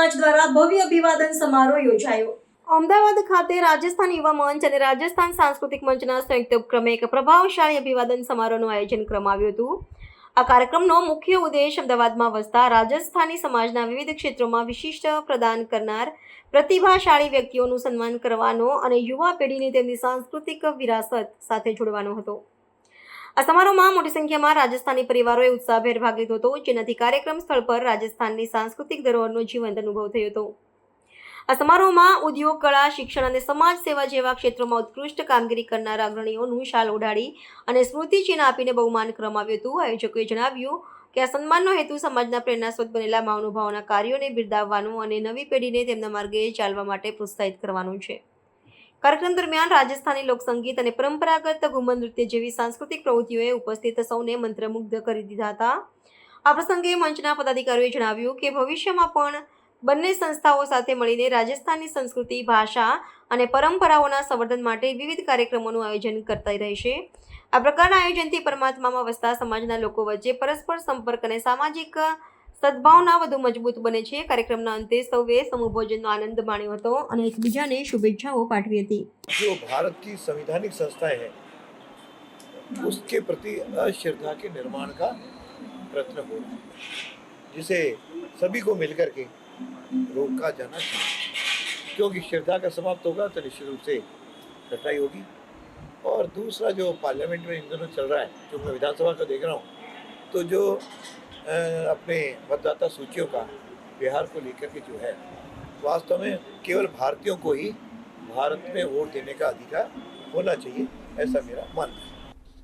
સમાજ દ્વારા ભવ્ય અભિવાદન સમારોહ યોજાયો. અમદાવાદ ખાતે રાજસ્થાન યુવા મંચ અને રાજસ્થાન સાંસ્કૃતિક મંચના સંયુક્ત ઉપક્રમે એક પ્રભાવશાળી અભિવાદન સમારોહનું આયોજન કરવામાં આવ્યું હતું. આ કાર્યક્રમનો મુખ્ય ઉદ્દેશ અમદાવાદમાં વસતા રાજસ્થાની સમાજના વિવિધ ક્ષેત્રોમાં વિશિષ્ટ પ્રદાન કરનાર પ્રતિભાશાળી વ્યક્તિઓનું સન્માન કરવાનો અને યુવા પેઢીને તેમની સાંસ્કૃતિક વિરાસત સાથે જોડવાનો હતો. આ સમારોહમાં મોટી સંખ્યામાં રાજસ્થાની પરિવારોએ ઉત્સાહભેર ભાગ લીધો હતો, જેનાથી કાર્યક્રમ સ્થળ પર રાજસ્થાનની સાંસ્કૃતિક ધરોહરનો જીવંત અનુભવ થયો હતો. આ સમારોહમાં ઉદ્યોગ, કળા, શિક્ષણ અને સમાજ સેવા જેવા ક્ષેત્રોમાં ઉત્કૃષ્ટ કામગીરી કરનાર અગ્રણીઓનું શાલ ઓઢાડી અને સ્મૃતિ ચિહ્ન આપીને બહુમાન કરવામાં હતું. આયોજકોએ જણાવ્યું કે આ સન્માનનો હેતુ સમાજના પ્રેરણાસ્પદ બનેલા મહાનુભાવોના કાર્યોને બિરદાવવાનું અને નવી પેઢીને તેમના માર્ગે ચાલવા માટે પ્રોત્સાહિત કરવાનું છે. કાર્યક્રમ દરમિયાન રાજસ્થાની લોકસંગીત અને પરંપરાગત ઘુમર નૃત્ય જેવી સાંસ્કૃતિક પ્રવૃત્તિઓએ ઉપસ્થિત સૌને મંત્રમુગ્ધ કરી દીધા હતા. આ પ્રસંગે મંચના પદાધિકારીઓએ જણાવ્યું કે ભવિષ્યમાં પણ બંને સંસ્થાઓ સાથે મળીને રાજસ્થાનની સંસ્કૃતિ, ભાષા અને પરંપરાઓના સંવર્ધન માટે વિવિધ કાર્યક્રમોનું આયોજન કરતા રહેશે. આ પ્રકારના આયોજનથી પરમાત્મામાં વસતા સમાજના લોકો વચ્ચે પરસ્પર સંપર્ક અને સામાજિક સદભાવના વધુ મજબૂત બને છે કાર્યક્રમના અંતે સૌએ સમૂહ ભોજનનો આનંદ માણ્યો હતો અને એકબીજાને શુભેચ્છાઓ પાઠવી હતી जो भारत की संवैधानिक संस्थाएं हैं उसके प्रति अश्रद्धा के निर्माण का प्रयत्न हो रहा है जिसे सभी को मिलकर के रोका जाना चाहिए क्योंकि श्रद्धा का समाप्त होगा तो निश्चित रूप से कटाई होगी और दूसरा जो पार्लियामेंट में इन दिनों चल रहा है जो मैं विधानसभा का देख रहा हूँ तो जो अ, अपने मतदाता सूचियों का बिहार को लेकर के जो है, वास्तव में केवल भारतीयों को ही भारत में वोट देने का अधिकार होना चाहिए, ऐसा मेरा मानना है।